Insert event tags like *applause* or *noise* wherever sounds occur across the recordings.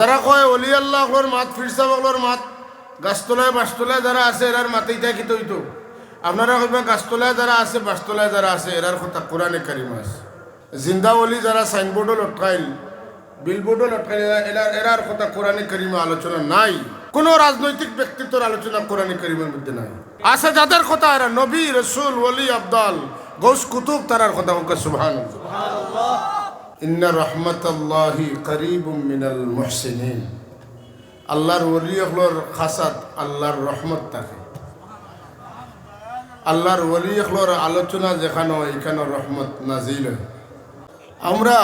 যারা কয়, অলি আল্লাহর মাত ফিরসাবকলর মাত, গাছতলায় বাসতলায় যারা আছে, এরার মাতে ইটা কি তৈত? আপনারা কইবা গাছতলায় যারা আছে, বাসতলায় যারা আছে, এরার কথা কোরআনে কারিম আছে। জিন্দা অলি যারা সাইনবোর্ডও লটকাইল, বিলবোর্ডও লটকাইল এরার এরার কথা কোরআনে কারিমে আলোচনা নাই। কোন রাজনৈতিক ব্যক্তিত্বর আলোচনা কোরআনে কারিমের মধ্যে নাই। আছে যাদের কথা, এরা নবী, রসুল ওলি আবদাল গৌস কুতুব, তারার কথা সুবহান ইন্না রহমতাল্লাহি করিবুম মিনাল মুহসিনিন। আল্লাহর ওলিয়কলর খাসাত আল্লাহর রহমত থাকে। আল্লাহর ওলিয়কলর আলোচনা যেখানে এখানে রহমত নাজিল আমরা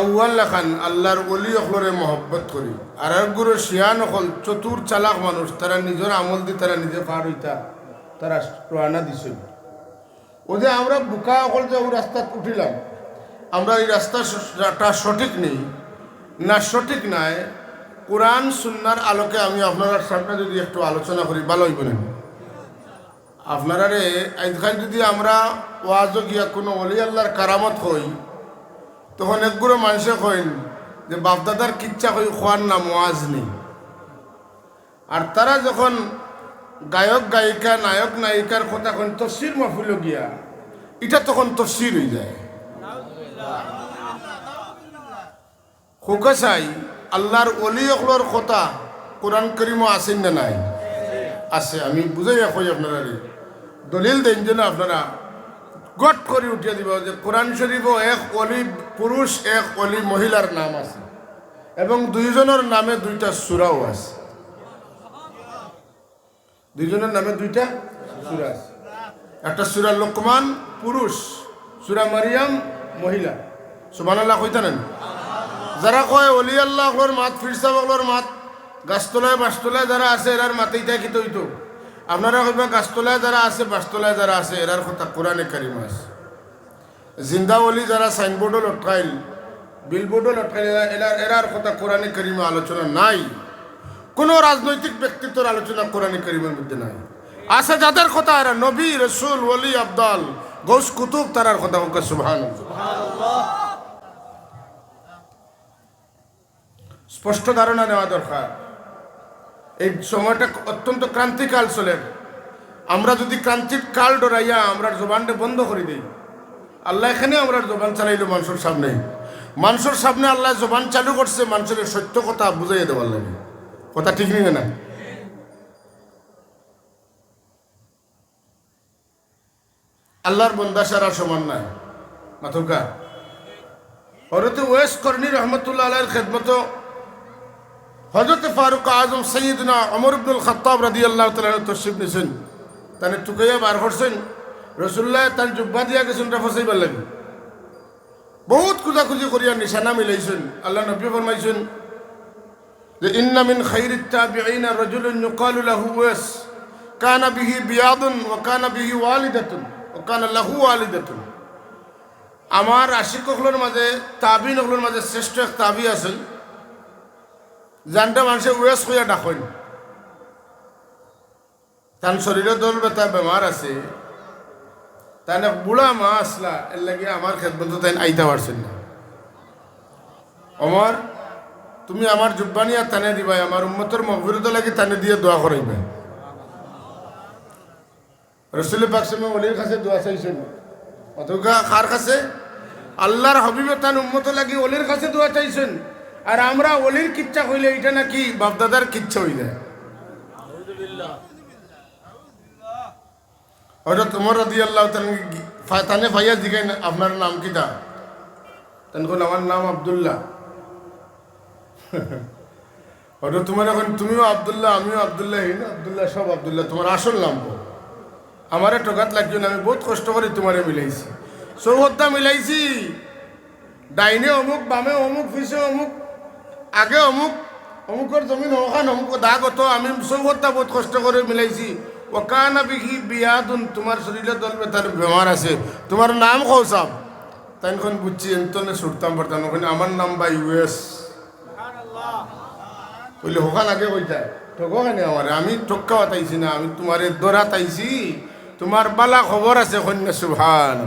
আউ্য়াল লেখান আল্লাহর ওলিয়কলরে মহব্বত করি। আর একগুলো শিয়ান হল চতুর চালাক মানুষ, তারা নিজের আমল দিয়ে তারা নিজে পার হইতা তারা রানা দিছিল ও আমরা বুকা অকল যে ও রাস্তাত উঠিলাম আমরা এই রাস্তাটা সঠিক নেই, না সঠিক নাই, কোরআন সুন্নার আলোকে আমি আপনার সামনে যদি একটু আলোচনা করি ভালো হইব না আপনারা রে আজকাল যদি আমরা ওয়াজ গিয়া কোনো অলি আল্লাহর কারামত হই, তখন একগুলো মানুষে কইন যে, বাপদাদার কিচ্ছা কই, খোয়ার নাম ওয়াজ নেই। আর তারা যখন গায়ক, গায়িকা, নায়ক, নায়িকার কথা কইন, তফসির মাহফিল গিয়া, এটা তখন তফসির হয়ে যায়। খোকাসাই আল্লাহর অলি অকলর কথা কোরআন করিম আছেন না নাই? আছে, আমি বুঝাই কই আপনারা দলিল দেন যেন আপনারা গট করে উঠিয়ে দিব যে কোরআন শরীফ এক অলি পুরুষ, এক অলি মহিলার নাম আছে। এবং দুইজনের নামে দুইটা সুরাও আছে। দুইজনের নামে দুইটা সুরা আছে। একটা সুরা লোকমান, পুরুষ। সুরা মারিয়াম, মহিলা। সুবান আল্লাহ কইতানেন যারা কয়, অলি আল্লাহর মাত ফিরসাবকলর মাত, গাছতলায় বাসতলায় যারা আছে, এরার মাতে ইটা কি তৈত আপনারা কইবা গাছতলায় যারা আছে, বাসতলায় যারা আছে, এরার কথা কোরআনে কারিম আছে। জিন্দা অলি যারা সাইনবোর্ডও লটকাইল, বিলবোর্ডও লটকাইল এরার এরার কথা কোরআনে কারিমে আলোচনা নাই। কোনো রাজনৈতিক ব্যক্তিত্বর আলোচনা কোরআনে কারিমের মধ্যে নাই। আছে যাদের কথা, এরা নবী, রসুল, ওলি, আবদাল, গৌস কুতুব, তারার কথা হোক সুবহান স্পষ্ট ধারণা নেওয়া দরকার। এই সময়টা অত্যন্ত ক্রান্তিকাল চলে। আমরা যদি ক্রান্তির কাল ডরাইয়া আমরা জবানটা বন্ধ করে দিই, আল্লাহ এখানে আমরা জবান চালাইলো মানুষের সামনে। মানুষের সামনে আল্লাহ জবান চালু করছে, মানুষের সত্য কথা বুঝাইয়া দেওয়ার লাগে। কথা ঠিক নিবে না? আল্লাহর বন্দা সারা সমান নাই মাথুকা হরতে ওয়েস করনি রহমতুল্লাহ আলাইয়ের খেদমত হজরত ফারুক আজম সৈয়দনা অমর ইবনুল খত্তাব রাদি আল্লাহ তালা তশিফ নিছেন। তানে টুকাইয়া বার করছেন। রসুল্লাহ তার জুব্বা দিয়া গেছেন রাফাসাইবার লাগে। বহুত খুঁজাখুঁজি করিয়া নিশানা মিলাইছেন। আল্লাহ নবী ফরমাইছেন, যে ইন্না মিন খাইরিত তাবিঈনা রাজুলুন ইউকালু লাহু ওয়াস, কানা বিহি বিয়াদুন ওয়া কানা বিহি ওয়ালিদাতুন, ওয়া কানা লাহু ওয়ালিদাতুন। আমার আশিকগুলোর মাঝে তাবিনগুলোর মাঝে শ্রেষ্ঠ এক তাবি আছেন। জানটা মানুষে ওয়েস কইয়া ডাকইন তার শরীরে দল বেতা বেমার আছে। তাই বুড়া মা আসলা, এর লাগে আমার খেদমত তাই আইতে পারছেন না। অমর, তুমি আমার জুব্বানিয়া তানে দিবাই, আমার উম্মতর মগবিরত লাগে তানে দিয়ে দোয়া করাইবে। রসুল পাকসমে অলির কাছে দোয়া চাইছেন। অথবা কার কাছে? আল্লাহর হবিবে তান উম্মত লাগি অলির কাছে দোয়া চাইছেন। আর আমরা অলির কিচ্ছা হইলে এটা নাকি বাপদাদার কিচ্ছা হই যায় তোমার রাদি আল্লাহ তানে ভাইয়া জিগাই আপনার নাম কিটা তখন আমার নাম আবদুল্লাহ। *laughs* হয়তো তোমার এখন, তুমিও আবদুল্লাহ, আমিও আবদুল্লাহ হিন আবদুল্লাহ, সব আবদুল্লাহ, তোমার আসল নাম। আমারে টোকাত লাগছে না আমি বহুত কষ্ট করে তোমারে মিলাইছি। চৌহদ্দা মিলাইছি। ডাইনে অমুক, বামে অমুক, পিছে অমুক আগে অমুক অমুকের জমিন ওখান অমুক দাগ অত, আমি চৌহদ্দা বহুত কষ্ট করে মিলাইছি। ওকানা বিহি বিয়াদুন তোমার শরীরে দল বেতার বেমার আছে। তোমার নাম কৌসাব তাইখন বুঝছি এন্তনে ছুটতাম পারতাম ওখানে আমার নাম বা ইউএস বললে হোকান আগে কইতায় ঠকোখানে আমার আমি ঠক্কা তাইছি না, আমি তোমারে দরা তাইছি। তোমার বালা খবর আছে কন্যা সুভান।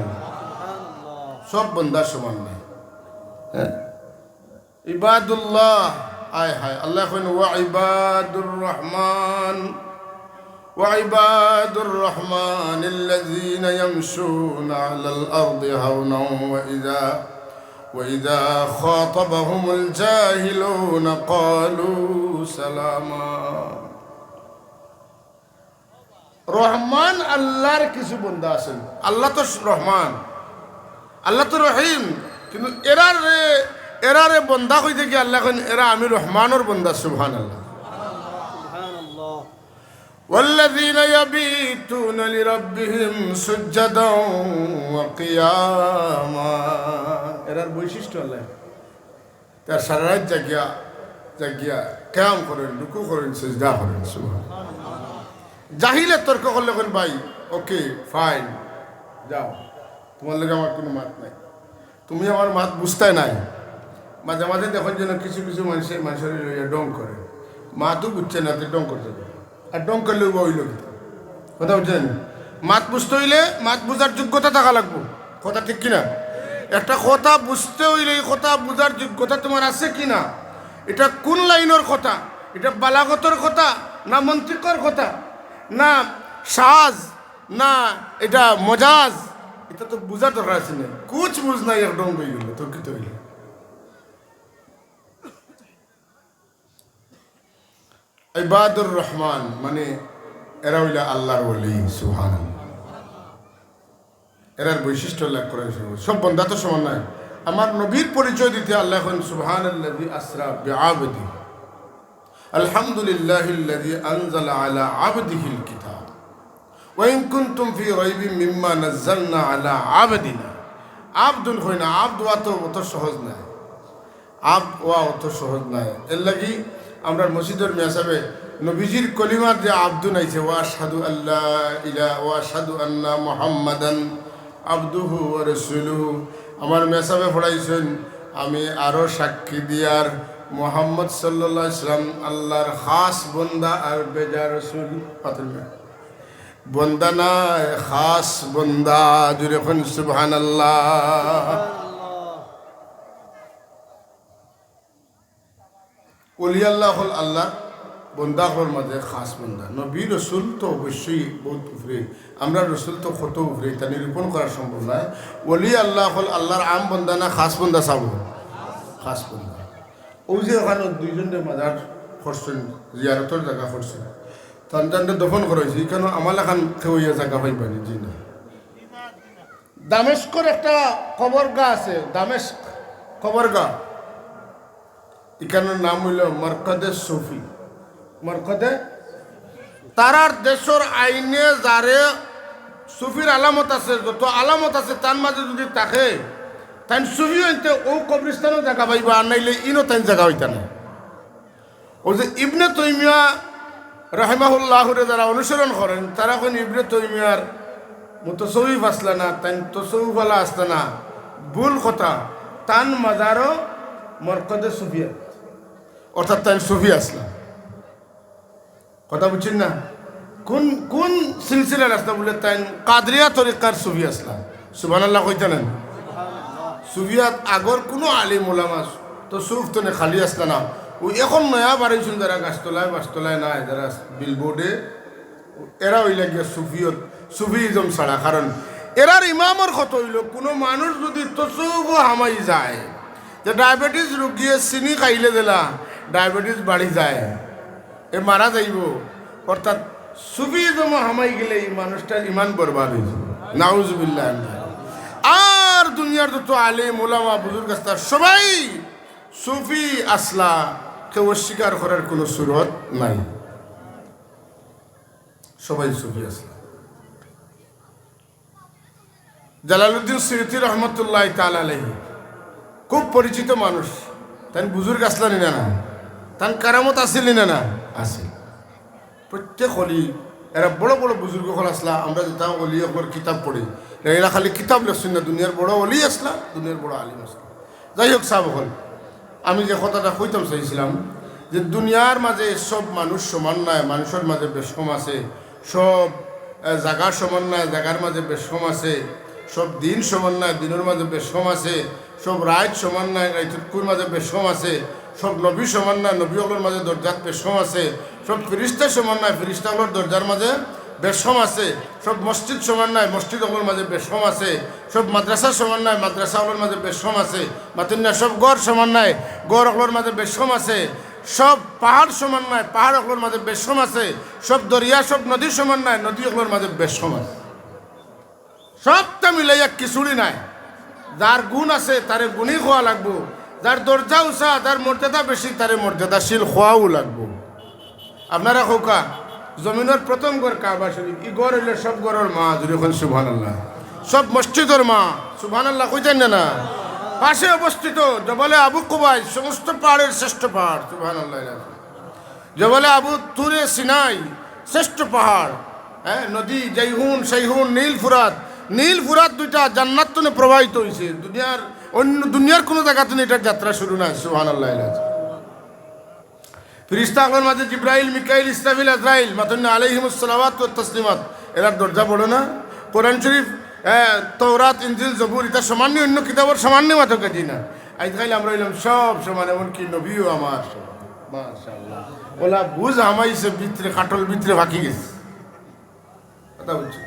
সব বন্দার সমান নাই। হ্যাঁ ইবাদুল্লাহ আয় হায় আল্লাহ এখন ওয়া ইবাদুর রহমান وعباد الرحمن الذين يمشون على الأرض هونا وإذا وإذا خاطبهم الجاهلون قالوا سلاما রহমান আল্লাহর কিছু বন্ধা আছেন আল্লাহ তো রহমান আল্লাহ তো রহিম কিন্তু এরার রে এরারে বন্ধা হইতে গিয়ে আল্লাহ কইন এরা আমি রহমানের বন্ধা সুবহান আল্লাহ سبحان الله والذين يبيتون لربهم سجدا وقياما এরার বৈশিষ্ট্য আল্লাহ তার সারা রাত জাগিয়া জাগিয়া ক্যাম করেন রুকু করেন সেজদা করেন সুবহান জাহিলে তর্ক করলে কোন ভাই ওকে ফাইন যাও তোমার লোক আমার কোনো মাত নাই তুমি আমার মাত বুঝতে নাই মাঝে মাঝে দেখুন যেন কিছু কিছু মানুষের মানুষের ডং করে। মাতও বুঝছে না তো ডং করতে আর ডং করলে হইল কথা বুঝছেন? মাত বুঝতে হইলে মাত বুঝার যোগ্যতা থাকা লাগবো। কথা ঠিক কিনা? একটা কথা বুঝতে হইলে এই কথা বুঝার যোগ্যতা তোমার আছে কি না এটা কোন লাইনের কথা? এটা বালাগতর কথা না মন্ত্রিকর কথা? না সাজ? না এটা মজাজ? এটা তো বুঝার দরকার আছে না। কুচ বুঝ নাই এক ডং হয়ে তো হইলে ইবাদুর রহমান মানে এরা হইলে আল্লাহর বলি সুহান এরার বৈশিষ্ট্য লাভ করে সব বন্ধা তো সমান নয়। আমার নবীর পরিচয় দিতে আল্লাহ আল্লাহি আসরা বিআবদি। আলহামদুলিল্লাহ আনজালা আলা আবদিহিল কিতাব। ওয়াইন কুনতুম ফি রাইবিন মিম্মা নাযালনা আলা আবদিনা। আব্দুল হই না আব্দ ওয়া তো অত সহজ না আব ওয়া অত সহজ নাই। এর আমরা মসজিদের মেসাবে নবীজির কলিমার যে আব্দু নাইছে, ওয়া সাধু আল্লাহ ইলা ওয়া সাধু আন্না মুহাম্মাদান আব্দুহু রাসূলুহু। আমার মেসাবে পড়াইছেন, আমি আরও সাক্ষী দিয়ার মোহাম্মদ সাল্লাল্লাহু আলাইহি সাল্লাম আল্লাহর খাস বন্দা আর বেজা রসুল। বন্দা না খাস বন্দা। জুড়ে সুবহানাল্লাহ। অলি আল্লাহ হল আল্লাহ বন্দা হল মাঝে খাস বন্দা। নবী রসুল তো অবশ্যই বহুত উপরে আমরা রসুল তো কত উপরে তা নিরূপণ করা সম্ভব নয়। অলি আল্লাহ হল আল্লাহর আম বন্দা না খাস বন্দা চাব খাস বন্দা। ওই যে ওখানে দুইজনের মাজার করছেন, জিয়ারতর জায়গা করছেন তানটানটা দফন করেছে এখানে আমার এখান খেয়ে জায়গা পাইবানি জি না। দামেস্কর একটা কবরগা আছে, দামেস্ক কবরগা এখানের নাম হইল মরকদে সুফি। মরকদে তারার দেশের আইনে যারে সুফির আলামত আছে, যত আলামত আছে তার মাঝে যদি থাকে তাই সুফি হইতে ও কবরিস্তানও জায়গা পাইবা আর নাইলে ইনও তাই জায়গা হইতা না ও যে ইবনে তৈমিয়া রাহেমাহুল্লাহরে যারা অনুসরণ করেন, তারা কোন ইবনে তৈমিয়ার মুতসৌফ আসলে না তাই তসৌফালা আসলে না। ভুল কথা তান মাজারও মরকদে সুফিয়া অর্থাৎ তাই সুফি আসলাম। কথা বুঝছেন না? কোন কোন সিলসিলার আসলাম বলে তাই কাদরিয়া তরিকার সুফি আসলাম? সুবান আল্লাহ কইতেন সুফিয়াত আগর কোনো আলিম ওলামা তো সুফ তো খালি আসলা না। ও এখন নয়া বাড়াইছেন যারা গাছতলায় বাসতলায় নাই, যারা বিলবোর্ডে এরা হইলে গিয়া সুফিয়ত, সুফিজম ছাড়া। কারণ এরার ইমামর কত হইল, কোনো মানুষ যদি তসুব হামাই যায়, যে ডায়াবেটিস রুগীয়ে চিনি খাইলে দিলা ডায়াবেটিস বাড়ি যায়। এ মারা যাইব। অর্থাৎ সুফিজম হামাই গেলে এই মানুষটার ইমান বরবাদ হয়েছে নাউজুবিল্লাহ আর দুনিয়ার যত আলিম, ওলামা, বুজুর্গ সবাই সুফি আসলা, কেউ অস্বীকার করার কোনো সুরত নাই। সবাই সুফি আসলা। জালালুদ্দিন সৈয়দি রহমতুল্লাহ তালাহি খুব পরিচিত মানুষ। তাই বুজুর্গ আসলা না। তান কারামত আসিল না না? আসিল। প্রত্যেক হলি এরা বড় বড় বুজুর্গ হল আসলা, আমরা যেটা অলি একবার কিতাব পড়ি এরা খালি কিতাব লেখছেন না দুনিয়ার বড় অলি আসলা দুনিয়ার বড় আলিম আসলা। যাই হোক সাহ হল আমি যে কথাটা কইতাম চাইছিলাম, যে দুনিয়ার মাঝে সব মানুষ সমান নয় মানুষের মাঝে বেশম আছে সব জাগার সমান নয় জাগার মাঝে বেশম আছে সব দিন সমান নয় দিনের মাঝে বেশম আছে সব রাইত সমান নাই রাইতুর মাঝে বেশম আছে সব নবী সমান নাই নবীগুলোর মাঝে দরজাত বেশম আছে, সব ফিরিস্তা সমান নাই ফিরিস্তাগুলোর দরজার মাঝে বেশম আছে, সব মসজিদ সমান নাই মসজিদগুলোর মাঝে বেশম আছে, সব মাদ্রাসা সমান নাই মাদ্রাসাগুলোর মাঝে বেশম আছে মাতুন্না সব গড় সমান নাই গড়গুলোর মাঝে বেশম আছে, সব পাহাড় সমান নাই পাহাড়গুলোর মাঝে বেশম আছে, সব দরিয়া, সব নদী সমান নাই নদীগুলোর মাঝে বেশম আছে। সবটা মিলাইয়া কিছুড়ি নাই। যার গুণ আছে, তারে গুণই খোয়া লাগবো। যার দরজা উষা যার মর্যাদা বেশি, তারে মর্যাদাশীল খোয়াও লাগবো। আপনারা খোকা জমিনের প্রথম ঘর কাবা শরীফ, ই গড় হইলে সব গড়ের মা যখন সুবহান আল্লাহ সব মসজিদের মা সুবহান আল্লাহ কইতেন না পাশে অবস্থিত জবলে আবু কুবাই সমস্ত পাহাড়ের শ্রেষ্ঠ পাহাড় সুবহান আল্লাহ জবলে আবু তুরে সিনাই, শ্রেষ্ঠ পাহাড়। হ্যাঁ নদী জৈহুন সেইহুন নীল ফুরাত। নীল ফুরাত দুইটা জান্নাত প্রবাহিত হয়েছে দুনিয়ার অন্য দুনিয়ার কোনো জায়গা তুমি এটার যাত্রা শুরু নাই সুহান আল্লাহ ফিরিস্তা আগর মাঝে জিব্রাইল, মিকাইল, ইসরাফিল, আজরাইল মাতন্য আলাইহিমুসসালামাত ওয়া তাসলিমাত। এরার দরজা পড়ো না। কোরআন শরীফ তৌরাত ইনজিল, জবুর এটা সামান্য অন্য কিতাবের সামান্য মাত্র কাটি না। আজকাল আমরা হইলাম সব সমান, এমনকি নবীও আমার সমান। মাশাআল্লাহ। ওলা বুঝ ভিতরে কাটল ভিতরে ফাঁকি গেছে। কথা বলছি।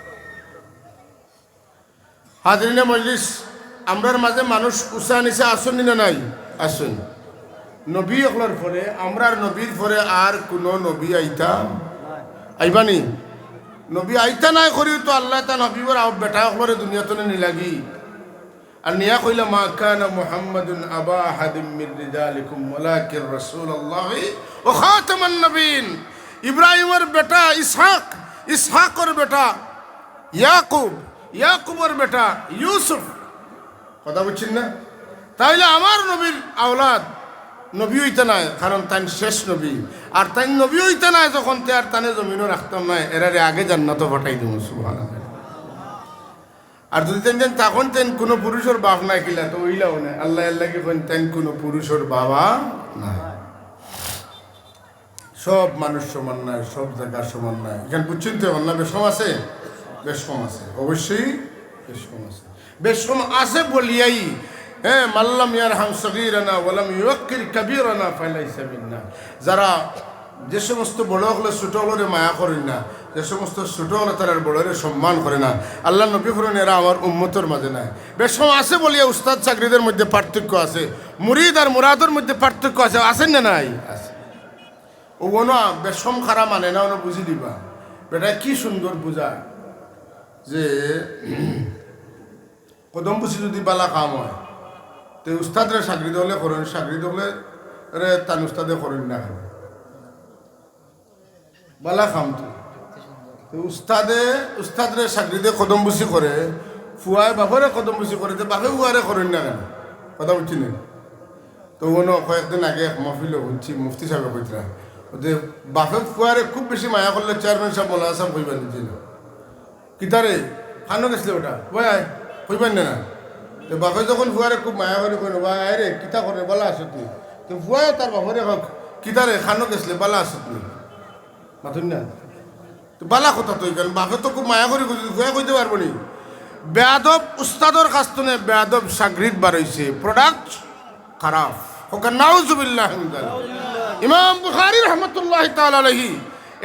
হাজরিনে মজলিস আমরার মাঝে মানুষ উষা নিচে আসুন না নাই? আসুন। নবী অকলার পরে আমরার নবীর পরে আর কোনো নবী আইতা? আইবানি নবী আইতা নাই করিও তো আল্লাহ তা নবীবর আও বেটা অকলরে দুনিয়াতে নিলাগি। আর নিয়া কইলা, মা কানা মুহাম্মাদুন আবা আহাদিম মির রিজালিকুম ওয়ালাকিন রাসূলুল্লাহ ওয়া খাতামান নবীন। ইব্রাহিমের বেটা ইসহাক, ইসহাকের বেটা ইয়াকুব, ইয়াকুবের বেটা ইউসুফ। কথা বুঝছেন না? তাইলে আমার নবীর আওলাদ নবী হইতে নাই, কারণ তাই শেষ নবী। আর তাই নবী হইতে নাই যখন, তে আর তানে জমিনও রাখতাম নাই, এরারে আগে জান্নাত ফাটাই দিব আর যদি তেন তখন তেন কোনো পুরুষের বাপ নাই কিলা, তো ওইলাও না। আল্লাহ আল্লাহ কি কেন তেন কোনো পুরুষের বাবা নাই। সব মানুষ সমান নয় সব জায়গা সমান নয় এখানে বুঝছেন তো অন্য বেশম আছে? বেশম আছে। অবশ্যই বেশ বেশম আছে। বেশম আছে বলিয়াই হ্যাঁ মাল্লাম ইয়ার হাম সগিরানা ওলাম ইউকির কবিরানা ফাইলাইসা মিন্না যারা যে সমস্ত বড় হলে ছোট হলে মায়া করেন না, যে সমস্ত ছোট হলে তারা বড়রে সম্মান করে না। আল্লাহ নবী করেন এরা আমার উম্মতর মাঝে নাই। বেশম আছে বলিয়া উস্তাদ চাকরিদের মধ্যে পার্থক্য আছে, মুরিদ আর মুরাদের মধ্যে পার্থক্য আছে, আছেন না নাই? আছে। ও কোনো বেশম খারা মানে না, ওনো বুঝি দিবা। বেটা, কি সুন্দর বুঝা যে কদম বুঝি যদি বালা কাম হয়, তো উস্তাদরে চাকরি দলে করেন চাকরি দলে রে তান উস্তাদে করেন না কেন? বালা কাম তো তো উস্তাদে উস্তাদরে চাকরি দিয়ে কদম বুঝি করে ফুয়ায় বাপরে কদম বুঝি করে যে বাপে ফুয়ারে করেন না কেন? কথা বুঝছি না? তো কোনো কয়েকদিন আগে এক মহফিল হচ্ছি মুফতি সাহেব কইতরা যে বাপে ফুয়ারে খুব বেশি মায়া করলে চেয়ারম্যান সাহেব মোলা সাহেব কইবেন কিতারে খানো গেছিলে ওটা ভাই আয় কইবেন না। তো বাপে যখন ফুয়ারে খুব মায়া করে কইল ভাই আয় রে, কিতা করে বলা আছো তুই তো ফুয়াই তার বাপরে হোক কিতারে খানো গেছিলে বালা আছো তুই মাথুন না। তো বালা কথা তুই কারণ, বাপে তো খুব মায়া করে কইছিল ফুয়া কইতে পারব নি। বেয়াদব উস্তাদর কাছ বেয়াদব সাগরিদ বার হইছে। প্রোডাক্ট খারাপ। ওকে নাউজুবিল্লাহ ইমাম বুখারী রহমতুল্লাহ আলাইহি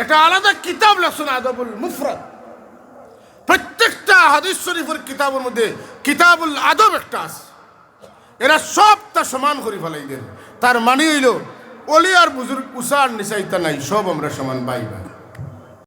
এটা আলাদা কিতাব লেখছেন আদবুল মুফরাদ। প্রত্যেকটা হাদিস শরীফের কিতাবের মধ্যে কিতাবুল আদব একটা আছে। এরা সবটা সমান করে ফেলাই দেন তার মানে হইল, অলি আর বুজুর্গ উষার নিচাইতা নাই, সব আমরা সমান পাইবা